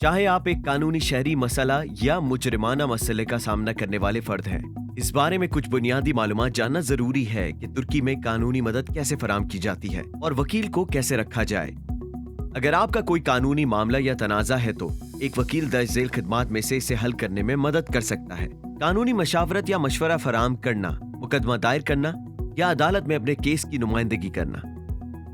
चाहे आप एक कानूनी शहरी मसला या मुजरिमाना मसले का सामना करने वाले फर्द हैं, इस बारे में कुछ बुनियादी मालूम जानना ज़रूरी है कि तुर्की में कानूनी मदद कैसे फराम की जाती है और वकील को कैसे रखा जाए। अगर आपका कोई कानूनी मामला या तनाजा है तो एक वकील दर्ज झेल खदमात में से इसे हल करने में मदद कर सकता है। कानूनी मशावरत या मशवरा फराम करना, मुकदमा दायर करना या अदालत में अपने केस की नुमाइंदगी करना।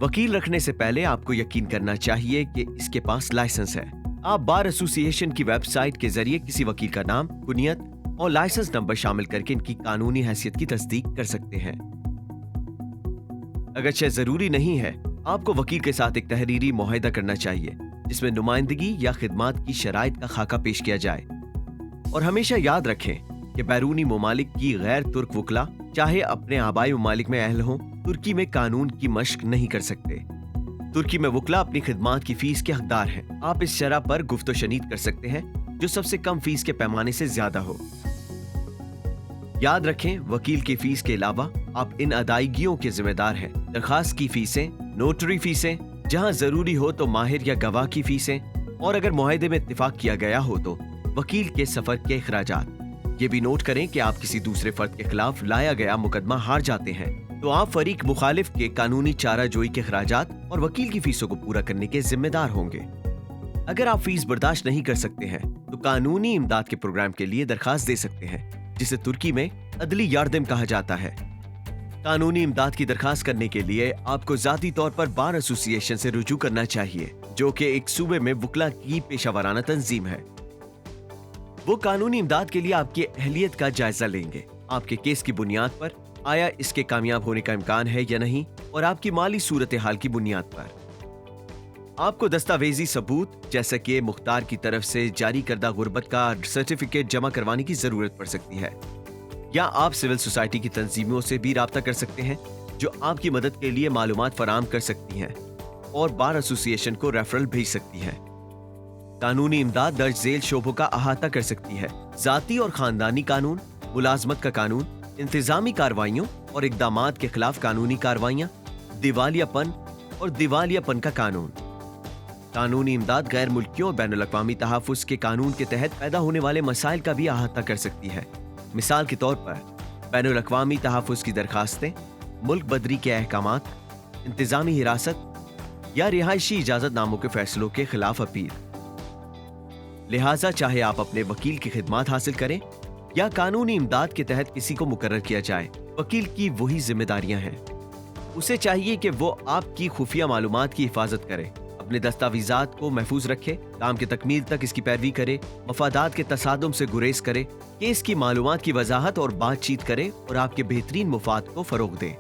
वकील रखने से पहले आपको यकीन करना चाहिए कि इसके पास लाइसेंस है। आप बार एसोसिएशन की वेबसाइट के ज़रिए किसी वकील का नाम बुनियत और लाइसेंस नंबर शामिल करके इनकी कानूनी हैसियत की तस्दीक कर सकते हैं। अगर शय ज़रूरी नहीं है, आपको वकील के साथ एक तहरीरी मुहिदा करना चाहिए, जिसमें नुमाइंदगी या खिदमात की शराइत का खाका पेश किया जाए। और हमेशा याद रखें कि बैरूनी ममालिक की गैर तुर्क वकला, चाहे अपने आबाई ममालिक में अहल हों, तुर्की में कानून की मश्क नहीं कर सकते। तुर्की में वकला अपनी खिदमात की फ़ीस के हकदार हैं। आप इस शरह पर गुफ्त शनीद कर सकते हैं, जो सबसे कम फ़ीस के पैमाने से ज़्यादा हो। याद रखें, वकील की फ़ीस के अलावा आप इन अदायगियों के जिम्मेदार हैं। दरखास्त की फीसें, नोटरी फीसें, जहाँ ज़रूरी हो तो माहिर या गवाह की फीसें, और अगर मुहिदे में इतफाक किया गया हो तो वकील के सफ़र के अखराज ये भी नोट करें कि आप किसी दूसरे फर्द के खिलाफ लाया गया मुकदमा हार जाते हैं। तो आप फरीक मुखालिफ के कानूनी चारा जोई के अखराज और वकील की फीसों को पूरा करने के जिम्मेदार होंगे। अगर आप फ़ीस बर्दाश्त नहीं कर सकते हैं तो कानूनी इमदाद के प्रोग्राम के लिए दरखास्त दे सकते हैं, जिसे तुर्की में अदली यार्दम कहा जाता है। कानूनी इमदाद की दरखास्त करने के लिए आपको जाती तौर पर बार एसोसिएशन से रुजू करना चाहिए, जो कि एक सूबे में वकला की पेशा वाराना तंजीम है। वो कानूनी इमदाद के लिए आपकी अहलियत का जायजा लेंगे। आपके केस की बुनियाद पर आया इसके कामयाब होने का इम्कान है या नहीं, और आपकी माली सूरत हाल की बुनियाद पर। आपको दस्तावेजी सबूत, जैसे कि मुख्तार की तरफ़ से जारी करदा गुर्बत का सर्टिफिकेट जमा करवाने की ज़रूरत पड़ सकती है। या आप सिविल सोसाइटी की तंजीमों से भी रबता कर सकते हैं, जो आपकी मदद के लिए मालूम फराम कर सकती हैं, और बार एसोसिएशन को रेफरल भेज सकती है। कानूनी इमदाद दर्ज झेल शोबों का अहाता कर सकती है। जाती और खानदानी कानून, मुलाजमत का कानून इंतजामी कार्रवाइयों और इकदाम के खिलाफ कानूनी कार्रवाइयाँ, दिवालियापन और दिवालियापन का कानून। कानूनी इमदाद गैर मुल्कियों और बैन अवी तहफ़ के कानून के तहत पैदा होने वाले मसाइल का भी अहाता कर सकती है। मिसाल के तौर पर बैन अवी तहफ़ की दरखास्तें, मुल्क बदरी के अहकाम इंतजामी हिरासत या रिहायशी इजाज़त नामों के फैसलों के खिलाफ अपील। लिहाजा चाहे आप अपने वकील की खिदमत हासिल करें या कानूनी इमदाद के तहत किसी को मुकर किया जाए, वकील की वही जिम्मेदारियाँ हैं। उसे चाहिए कि वो आपकी खुफिया मालूम की हिफाजत करे, अपने दस्तावेजात को महफूज रखे, काम की तकमील तक इसकी पैरवी करे, मफादात के तसादम से गुरेज करे केस की मालूम की वजाहत और बातचीत करे और आपके बेहतरीन मुफाद को फरोग दे।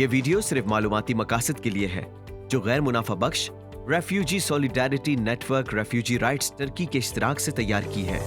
ये वीडियो सिर्फ़ मालूमती मकासद के लिए है, जो गैर मुनाफा बख्श, refugee solidarity network refugee rights Turkey के इश्तराक से तैयार की है।